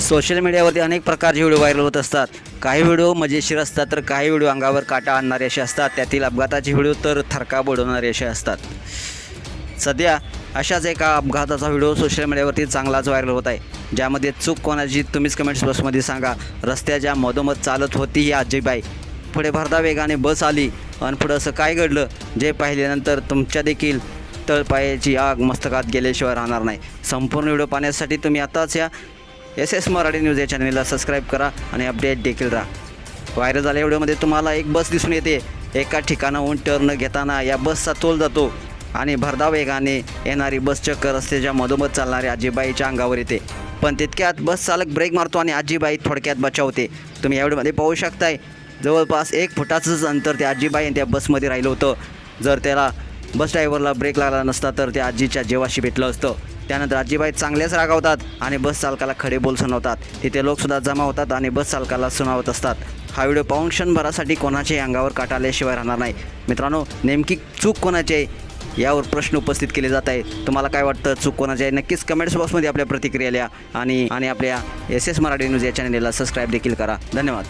Social मीडियावरती अनेक प्रकारचे व्हिडिओ व्हायरल होत असतात. काही व्हिडिओ मजेशीर असतात तर काही व्हिडिओ अंगावर काटा आणणारे असे असतात. त्यातील अपघाताचे व्हिडिओ तर थरका बुडवणारे असे असतात. सध्या अशाच एका अपघाताचा व्हिडिओ सोशल मीडियावरती चांगलाच व्हायरल होत आहे. ज्यामध्ये चूक कोणाची तुम्हीच कमेंट्स बॉक्समध्ये सांगा. रस्त्याच्या मधोमध चालत होती ही आजीबाई. पुढे भरदा वेगाने बस आली. आणि पुढं असं काय घडलं? जे पाहिल्यानंतर तुमच्या देखील तळपायाची आग मस्तकात गेल्याशिवाय राहणार नाही. संपूर्ण व्हिडिओ पाहण्यासाठी तुम्ही आताच या. एस एस मराठी न्यूज या चॅनलला सबस्क्राईब करा आणि अपडेट देखील राहा. व्हायरल झाल्या व्हिडिओमध्ये तुम्हाला एक बस दिसून येते. एका ठिकाणाहून टर्न घेताना या बसचा तोल जातो आणि भरधाव वेगाने येणारी बस चक्कर रस्त्याच्या मधोमध चालणारी आजीबाईच्या अंगावर येते. पण तितक्यात बस चालक ब्रेक मारतो आणि आजीबाई थोडक्यात बचावते. तुम्ही या व्हिडिओमध्ये पाहू शकताय जवळपास एक फुटाचंच अंतर त्या आजीबाई आणि त्या बसमध्ये राहिलं होतं. जर त्याला बस ड्रायव्हरला ब्रेक लागला नसता तर त्या आजीच्या जेवाशी भेटलं असतं. त्यानंतर आजीबाई चांगलेच रागावतात आणि बस चालकाला खडे बोल सुनावतात. तिथे लोकसुद्धा जमा होतात आणि बस चालकाला सुनावत असतात. हा व्हिडिओ पाहून क्षणभरासाठी कोणाच्याही अंगावर काटा आल्याशिवाय राहणार नाही. मित्रांनो नेमकी चूक कोणाची आहे? यावर प्रश्न उपस्थित केले जात आहे तुम्हाला काय वाटतं? चूक कोणाची आहे? नक्कीच कमेंट्स बॉक्समध्ये आपल्या प्रतिक्रिया लिहा आणि आणि आपल्या एस एस मराठी न्यूज या चॅनलला सबस्क्राईब देखील करा. धन्यवाद.